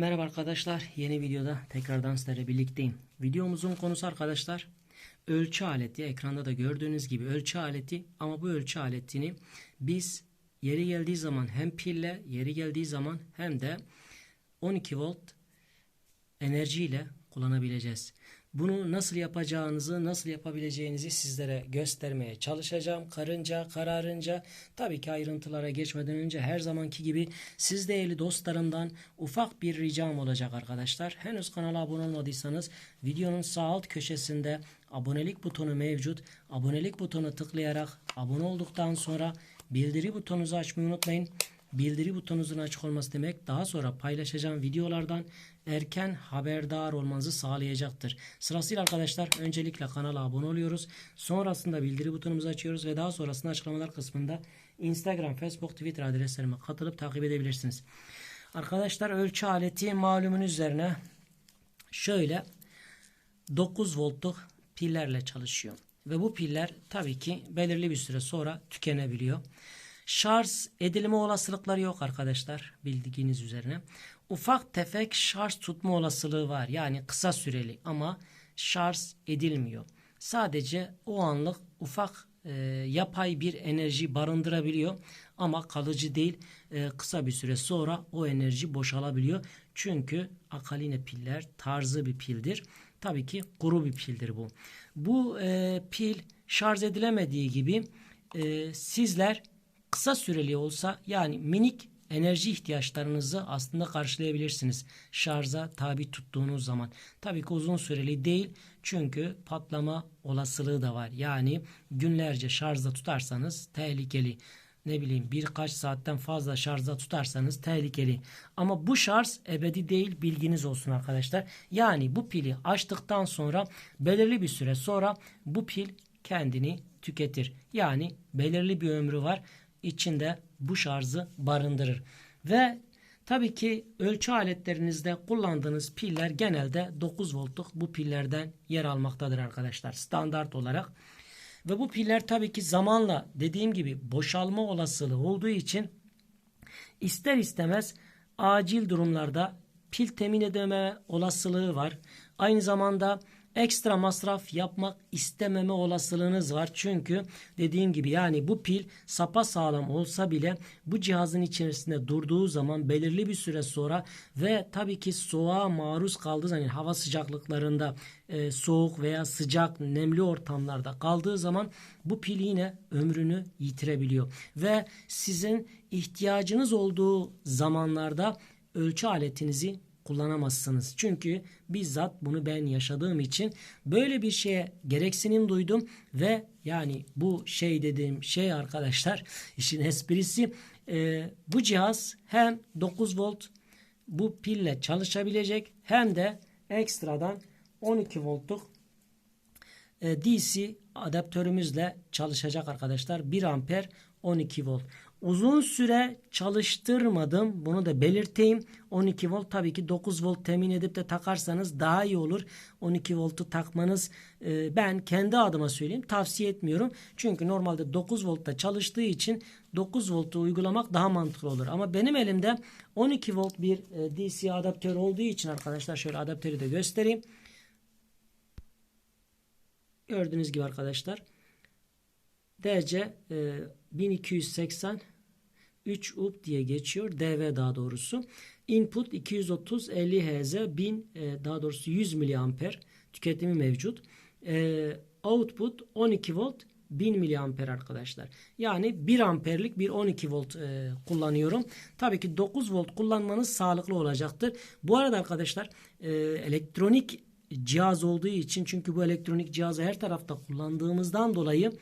Merhaba arkadaşlar. Yeni videoda tekrardan sizlerle birlikteyim. Videomuzun konusu arkadaşlar ölçü aleti. Ekranda da gördüğünüz gibi ölçü aleti ama bu ölçü aletini biz yeri geldiği zaman hem pille yeri geldiği zaman hem de 12 volt enerjiyle kullanabileceğiz. Bunu nasıl yapacağınızı, nasıl yapabileceğinizi sizlere göstermeye çalışacağım. Karınca, kararınca tabii ki ayrıntılara geçmeden önce her zamanki gibi siz değerli dostlarımdan ufak bir ricam olacak arkadaşlar. Henüz kanala abone olmadıysanız videonun sağ alt köşesinde abonelik butonu mevcut. Abonelik butonu tıklayarak abone olduktan sonra bildiri butonunuzu açmayı unutmayın. Bildiri butonunuzun açık olması demek daha sonra paylaşacağım videolardan erken haberdar olmanızı sağlayacaktır. Sırasıyla arkadaşlar öncelikle kanala abone oluyoruz. Sonrasında bildiri butonumuzu açıyoruz ve daha sonrasında açıklamalar kısmında Instagram, Facebook, Twitter adreslerime katılıp takip edebilirsiniz. Arkadaşlar ölçü aleti malumun üzerine şöyle 9 voltluk pillerle çalışıyor. Ve bu piller tabii ki belirli bir süre sonra tükenebiliyor. Şarj edilme olasılıkları yok arkadaşlar bildiğiniz üzerine. Ufak tefek şarj tutma olasılığı var. Yani kısa süreli ama şarj edilmiyor. Sadece o anlık ufak e, yapay bir enerji barındırabiliyor ama kalıcı değil. E, kısa bir süre sonra o enerji boşalabiliyor. Çünkü akaline piller tarzı bir pildir. Tabii ki kuru bir pildir bu. Bu e, pil şarj edilemediği gibi e, sizler kısa süreli olsa yani minik enerji ihtiyaçlarınızı aslında karşılayabilirsiniz şarja tabi tuttuğunuz zaman. Tabii ki uzun süreli değil çünkü patlama olasılığı da var. Yani günlerce şarjda tutarsanız tehlikeli. Ne bileyim birkaç saatten fazla şarjda tutarsanız tehlikeli. Ama bu şarj ebedi değil bilginiz olsun arkadaşlar. Yani bu pili açtıktan sonra belirli bir süre sonra bu pil kendini tüketir. Yani belirli bir ömrü var içinde bu şarjı barındırır. Ve tabii ki ölçü aletlerinizde kullandığınız piller genelde 9 voltluk bu pillerden yer almaktadır arkadaşlar standart olarak. Ve bu piller tabii ki zamanla dediğim gibi boşalma olasılığı olduğu için ister istemez acil durumlarda pil temin edeme olasılığı var. Aynı zamanda ekstra masraf yapmak istememe olasılığınız var. Çünkü dediğim gibi yani bu pil sapa sağlam olsa bile bu cihazın içerisinde durduğu zaman belirli bir süre sonra ve tabii ki soğuğa maruz kaldığı zaman yani hava sıcaklıklarında e, soğuk veya sıcak nemli ortamlarda kaldığı zaman bu pil yine ömrünü yitirebiliyor. Ve sizin ihtiyacınız olduğu zamanlarda ölçü aletinizi kullanamazsınız. Çünkü bizzat bunu ben yaşadığım için böyle bir şeye gereksinim duydum ve yani bu şey dediğim şey arkadaşlar işin esprisi e, bu cihaz hem 9 volt bu pille çalışabilecek hem de ekstradan 12 voltluk e, DC adaptörümüzle çalışacak arkadaşlar. 1 amper 12 volt. Uzun süre çalıştırmadım. Bunu da belirteyim. 12 volt tabii ki 9 volt temin edip de takarsanız daha iyi olur. 12 voltu takmanız e, ben kendi adıma söyleyeyim tavsiye etmiyorum. Çünkü normalde 9 voltta çalıştığı için 9 voltu uygulamak daha mantıklı olur. Ama benim elimde 12 volt bir e, DC adaptör olduğu için arkadaşlar şöyle adaptörü de göstereyim. Gördüğünüz gibi arkadaşlar DC e, 1280 3 up diye geçiyor. DV daha doğrusu. Input 230 50 Hz 1000 e, daha doğrusu 100 miliamper tüketimi mevcut. E, output 12 volt 1000 miliamper arkadaşlar. Yani 1 amperlik bir 12 volt e, kullanıyorum. Tabii ki 9 volt kullanmanız sağlıklı olacaktır. Bu arada arkadaşlar e, elektronik cihaz olduğu için çünkü bu elektronik cihazı her tarafta kullandığımızdan dolayı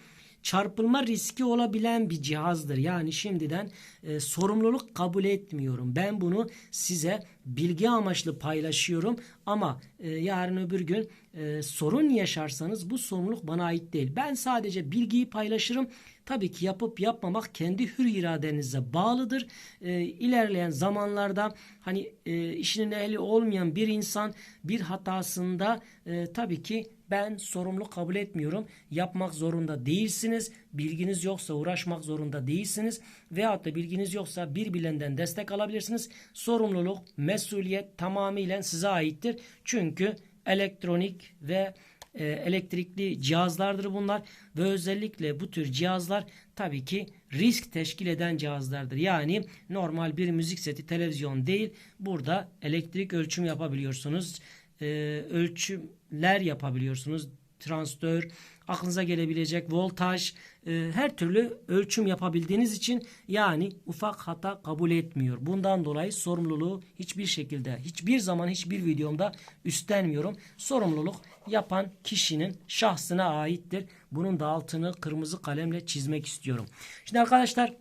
çarpılma riski olabilen bir cihazdır. Yani şimdiden e, sorumluluk kabul etmiyorum. Ben bunu size bilgi amaçlı paylaşıyorum ama e, yarın öbür gün e, sorun yaşarsanız bu sorumluluk bana ait değil. Ben sadece bilgiyi paylaşırım. Tabii ki yapıp yapmamak kendi hür iradenize bağlıdır. E, ilerleyen zamanlarda hani e, işinin ehli olmayan bir insan bir hatasında e, tabii ki ben sorumlu kabul etmiyorum. Yapmak zorunda değilsiniz. Bilginiz yoksa uğraşmak zorunda değilsiniz. Veyahut da bilginiz yoksa bir bilenden destek alabilirsiniz. Sorumluluk, mesuliyet tamamıyla size aittir. Çünkü elektronik ve e, elektrikli cihazlardır bunlar ve özellikle bu tür cihazlar tabii ki risk teşkil eden cihazlardır. Yani normal bir müzik seti televizyon değil burada elektrik ölçüm yapabiliyorsunuz. E, ölçümler yapabiliyorsunuz. Transistör, aklınıza gelebilecek voltaj, e, her türlü ölçüm yapabildiğiniz için yani ufak hata kabul etmiyor. Bundan dolayı sorumluluğu hiçbir şekilde, hiçbir zaman hiçbir videomda üstlenmiyorum. Sorumluluk yapan kişinin şahsına aittir. Bunun da altını kırmızı kalemle çizmek istiyorum. Şimdi arkadaşlar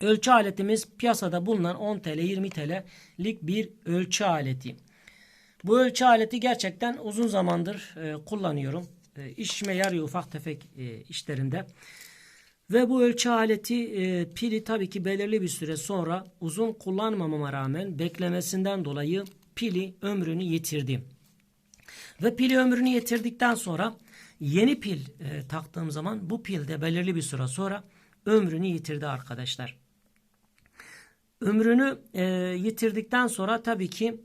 ölçü aletimiz piyasada bulunan 10 TL 20 TL'lik bir ölçü aleti. Bu ölçü aleti gerçekten uzun zamandır e, kullanıyorum. E, işime yarıyor ufak tefek e, işlerinde. Ve bu ölçü aleti e, pili tabii ki belirli bir süre sonra uzun kullanmamama rağmen beklemesinden dolayı pili ömrünü yitirdi. Ve pili ömrünü yitirdikten sonra yeni pil e, taktığım zaman bu pil de belirli bir süre sonra ömrünü yitirdi arkadaşlar. Ömrünü e, yitirdikten sonra tabii ki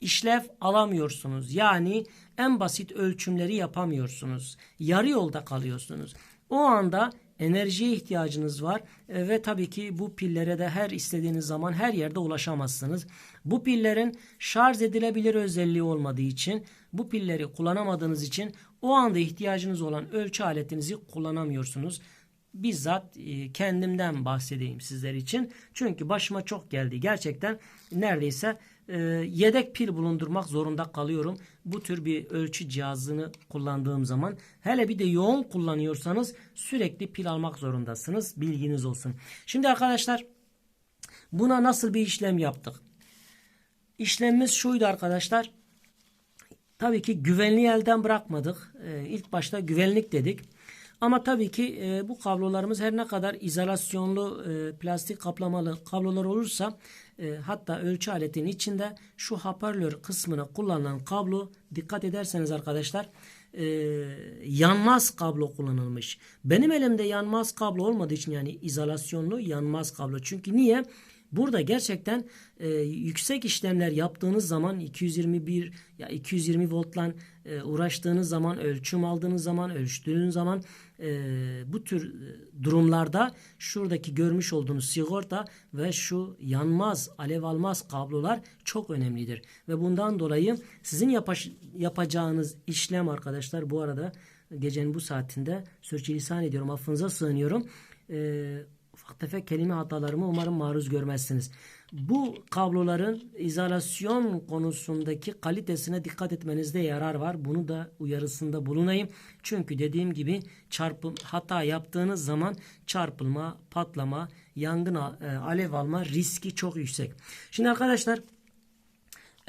işlev alamıyorsunuz. Yani en basit ölçümleri yapamıyorsunuz. Yarı yolda kalıyorsunuz. O anda enerjiye ihtiyacınız var e, ve tabii ki bu pillere de her istediğiniz zaman her yerde ulaşamazsınız. Bu pillerin şarj edilebilir özelliği olmadığı için bu pilleri kullanamadığınız için o anda ihtiyacınız olan ölçü aletinizi kullanamıyorsunuz. Bizzat e, kendimden bahsedeyim sizler için. Çünkü başıma çok geldi. Gerçekten neredeyse e, yedek pil bulundurmak zorunda kalıyorum. Bu tür bir ölçü cihazını kullandığım zaman hele bir de yoğun kullanıyorsanız sürekli pil almak zorundasınız. Bilginiz olsun. Şimdi arkadaşlar buna nasıl bir işlem yaptık? İşlemimiz şuydu arkadaşlar. Tabii ki güvenliği elden bırakmadık. Ee, ilk başta güvenlik dedik. Ama tabii ki e, bu kablolarımız her ne kadar izolasyonlu e, plastik kaplamalı kablolar olursa e, hatta ölçü aletinin içinde şu hoparlör kısmına kullanılan kablo dikkat ederseniz arkadaşlar e, yanmaz kablo kullanılmış. Benim elimde yanmaz kablo olmadığı için yani izolasyonlu yanmaz kablo. Çünkü niye? Burada gerçekten e, yüksek işlemler yaptığınız zaman 221 ya 220 voltla e, uğraştığınız zaman ölçüm aldığınız zaman ölçtüğünüz zaman e, bu tür e, durumlarda şuradaki görmüş olduğunuz sigorta ve şu yanmaz alev almaz kablolar çok önemlidir ve bundan dolayı sizin yapaş, yapacağınız işlem arkadaşlar bu arada gecenin bu saatinde sürçülisan ediyorum affınıza sığınıyorum. Eee ufak kelime hatalarımı umarım maruz görmezsiniz. Bu kabloların izolasyon konusundaki kalitesine dikkat etmenizde yarar var. Bunu da uyarısında bulunayım. Çünkü dediğim gibi çarpım hata yaptığınız zaman çarpılma, patlama, yangın e, alev alma riski çok yüksek. Şimdi arkadaşlar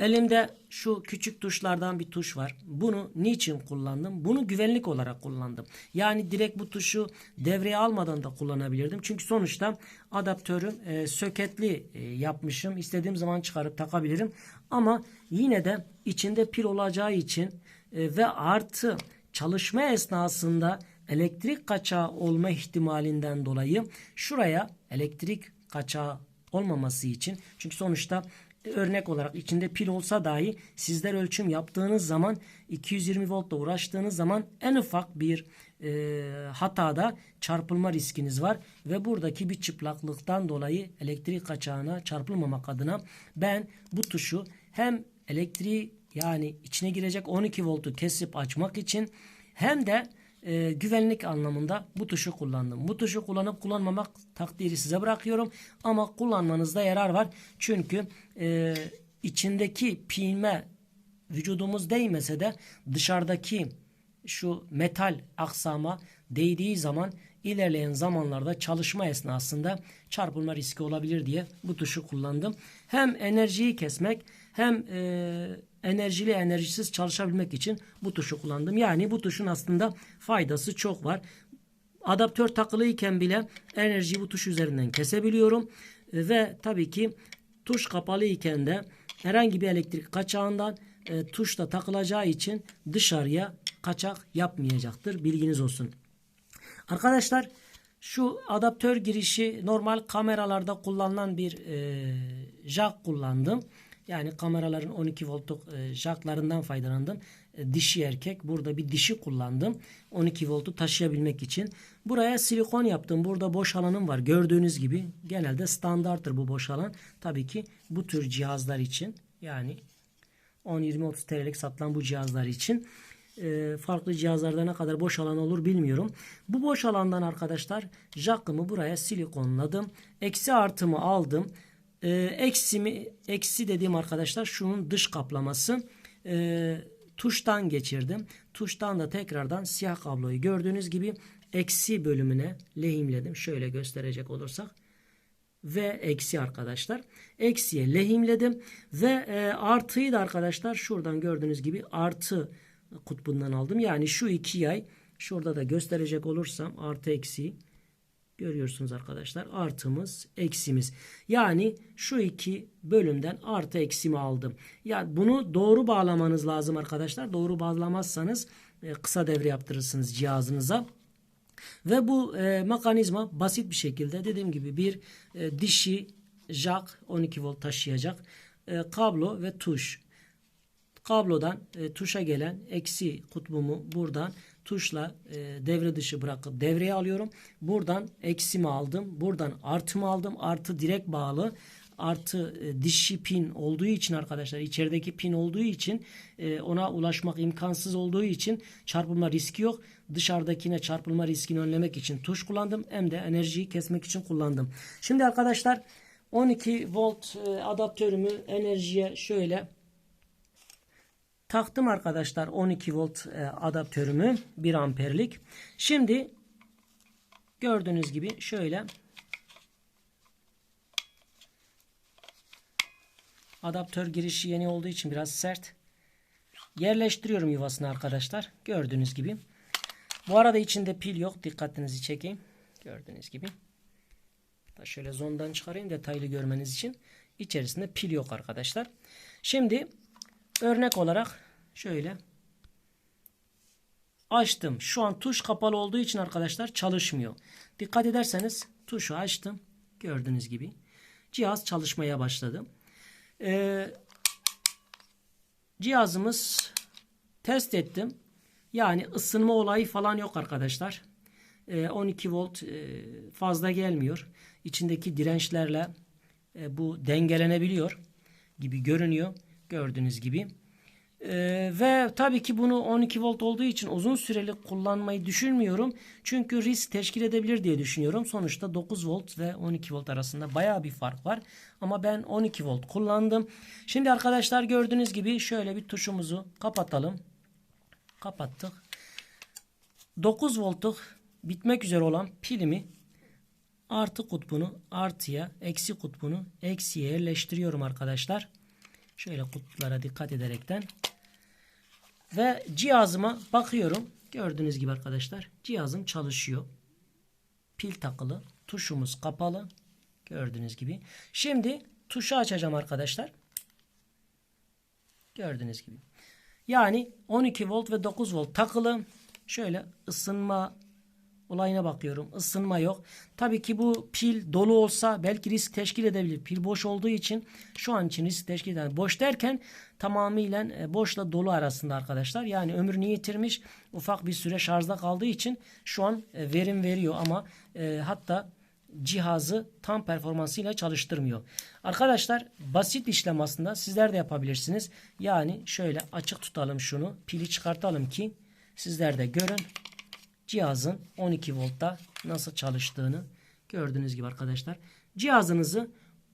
Elimde şu küçük tuşlardan bir tuş var. Bunu niçin kullandım? Bunu güvenlik olarak kullandım. Yani direkt bu tuşu devreye almadan da kullanabilirdim. Çünkü sonuçta adaptörüm e, söketli e, yapmışım. İstediğim zaman çıkarıp takabilirim. Ama yine de içinde pil olacağı için e, ve artı çalışma esnasında elektrik kaçağı olma ihtimalinden dolayı şuraya elektrik kaçağı olmaması için çünkü sonuçta örnek olarak içinde pil olsa dahi sizler ölçüm yaptığınız zaman 220 voltla uğraştığınız zaman en ufak bir e, hatada çarpılma riskiniz var. Ve buradaki bir çıplaklıktan dolayı elektrik kaçağına çarpılmamak adına ben bu tuşu hem elektriği yani içine girecek 12 voltu kesip açmak için hem de e, güvenlik anlamında bu tuşu kullandım. Bu tuşu kullanıp kullanmamak takdiri size bırakıyorum. Ama kullanmanızda yarar var. Çünkü e, içindeki pilme vücudumuz değmese de dışarıdaki şu metal aksama değdiği zaman ilerleyen zamanlarda çalışma esnasında çarpılma riski olabilir diye bu tuşu kullandım. Hem enerjiyi kesmek hem e, enerjili enerjisiz çalışabilmek için bu tuşu kullandım. Yani bu tuşun aslında faydası çok var. adaptör takılıyken bile enerjiyi bu tuş üzerinden kesebiliyorum. E, ve tabii ki tuş kapalı iken de herhangi bir elektrik kaçağından e, tuş da takılacağı için dışarıya kaçak yapmayacaktır. Bilginiz olsun. Arkadaşlar şu adaptör girişi normal kameralarda kullanılan bir e, jack kullandım. Yani kameraların 12 voltluk e, faydalandım. E, dişi erkek. Burada bir dişi kullandım. 12 voltu taşıyabilmek için. Buraya silikon yaptım. Burada boş alanım var. Gördüğünüz gibi genelde standarttır bu boş alan. Tabii ki bu tür cihazlar için yani 10 20 30 TL'lik satılan bu cihazlar için e, farklı cihazlarda ne kadar boş alan olur bilmiyorum. Bu boş alandan arkadaşlar jackımı buraya silikonladım. Eksi artımı aldım. E, eksimi eksi dediğim arkadaşlar şunun dış kaplaması. E, tuştan geçirdim. Tuştan da tekrardan siyah kabloyu gördüğünüz gibi eksi bölümüne lehimledim. Şöyle gösterecek olursak ve eksi arkadaşlar. Eksiye lehimledim ve e, artıyı da arkadaşlar şuradan gördüğünüz gibi artı kutbundan aldım. Yani şu iki yay şurada da gösterecek olursam artı eksi görüyorsunuz arkadaşlar. Artımız eksimiz. Yani şu iki bölümden artı eksimi aldım. Yani bunu doğru bağlamanız lazım arkadaşlar. Doğru bağlamazsanız e, kısa devre yaptırırsınız cihazınıza. Ve bu e, mekanizma basit bir şekilde dediğim gibi bir e, dişi jack 12 volt taşıyacak e, kablo ve tuş. Kablodan e, tuşa gelen eksi kutbumu buradan tuşla e, devre dışı bırakıp devreye alıyorum. Buradan eksimi aldım. Buradan artımı aldım. Artı direkt bağlı artı e, dişi pin olduğu için arkadaşlar içerideki pin olduğu için e, ona ulaşmak imkansız olduğu için çarpılma riski yok. Dışarıdakine çarpılma riskini önlemek için tuş kullandım. Hem de enerjiyi kesmek için kullandım. Şimdi arkadaşlar 12 volt e, adaptörümü enerjiye şöyle taktım arkadaşlar 12 volt e, adaptörümü 1 amperlik. Şimdi gördüğünüz gibi şöyle Adaptör girişi yeni olduğu için biraz sert. Yerleştiriyorum yuvasını arkadaşlar. Gördüğünüz gibi. Bu arada içinde pil yok. Dikkatinizi çekeyim. Gördüğünüz gibi. Da şöyle zondan çıkarayım detaylı görmeniz için. İçerisinde pil yok arkadaşlar. Şimdi örnek olarak şöyle açtım. Şu an tuş kapalı olduğu için arkadaşlar çalışmıyor. Dikkat ederseniz tuşu açtım. Gördüğünüz gibi. Cihaz çalışmaya başladı. Ee, cihazımız test ettim. Yani ısınma olayı falan yok arkadaşlar. Ee, 12 volt e, fazla gelmiyor. İçindeki dirençlerle e, bu dengelenebiliyor gibi görünüyor. Gördüğünüz gibi. Ee, ve tabii ki bunu 12 volt olduğu için uzun süreli kullanmayı düşünmüyorum. Çünkü risk teşkil edebilir diye düşünüyorum. Sonuçta 9 volt ve 12 volt arasında baya bir fark var. Ama ben 12 volt kullandım. Şimdi arkadaşlar gördüğünüz gibi şöyle bir tuşumuzu kapatalım. Kapattık. 9 voltluk bitmek üzere olan pilimi artı kutbunu artıya, eksi kutbunu eksiye yerleştiriyorum arkadaşlar. Şöyle kutuplara dikkat ederekten. Ve cihazıma bakıyorum. Gördüğünüz gibi arkadaşlar cihazım çalışıyor. Pil takılı. Tuşumuz kapalı. Gördüğünüz gibi. Şimdi tuşu açacağım arkadaşlar. Gördüğünüz gibi. Yani 12 volt ve 9 volt takılı. Şöyle ısınma olayına bakıyorum. Isınma yok. Tabii ki bu pil dolu olsa belki risk teşkil edebilir. Pil boş olduğu için şu an için risk teşkil eder. Boş derken tamamıyla e, boşla dolu arasında arkadaşlar. Yani ömrünü yitirmiş ufak bir süre şarjda kaldığı için şu an e, verim veriyor ama e, hatta cihazı tam performansıyla çalıştırmıyor. Arkadaşlar basit işlem aslında sizler de yapabilirsiniz. Yani şöyle açık tutalım şunu. Pili çıkartalım ki sizler de görün cihazın 12 voltta nasıl çalıştığını gördüğünüz gibi arkadaşlar. Cihazınızı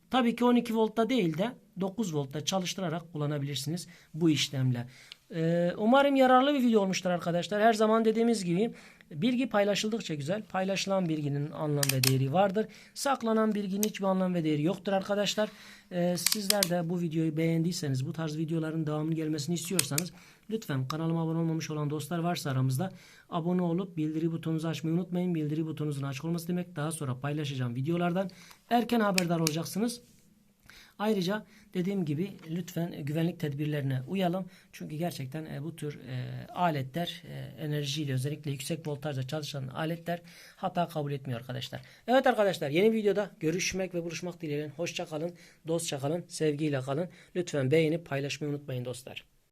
tabii ki 12 voltta değil de 9 voltta çalıştırarak kullanabilirsiniz bu işlemle. Ee, umarım yararlı bir video olmuştur arkadaşlar. Her zaman dediğimiz gibi Bilgi paylaşıldıkça güzel. Paylaşılan bilginin anlam ve değeri vardır. Saklanan bilginin hiçbir anlam ve değeri yoktur arkadaşlar. Ee, sizler de bu videoyu beğendiyseniz, bu tarz videoların devamını gelmesini istiyorsanız lütfen kanalıma abone olmamış olan dostlar varsa aramızda abone olup bildiri butonunuzu açmayı unutmayın. Bildiri butonunuzun açık olması demek daha sonra paylaşacağım videolardan erken haberdar olacaksınız. Ayrıca dediğim gibi lütfen güvenlik tedbirlerine uyalım. Çünkü gerçekten e, bu tür e, aletler e, enerjiyle özellikle yüksek voltajla çalışan aletler hata kabul etmiyor arkadaşlar. Evet arkadaşlar yeni videoda görüşmek ve buluşmak dileğiyle. Hoşça kalın, dostça kalın, sevgiyle kalın. Lütfen beğenip paylaşmayı unutmayın dostlar.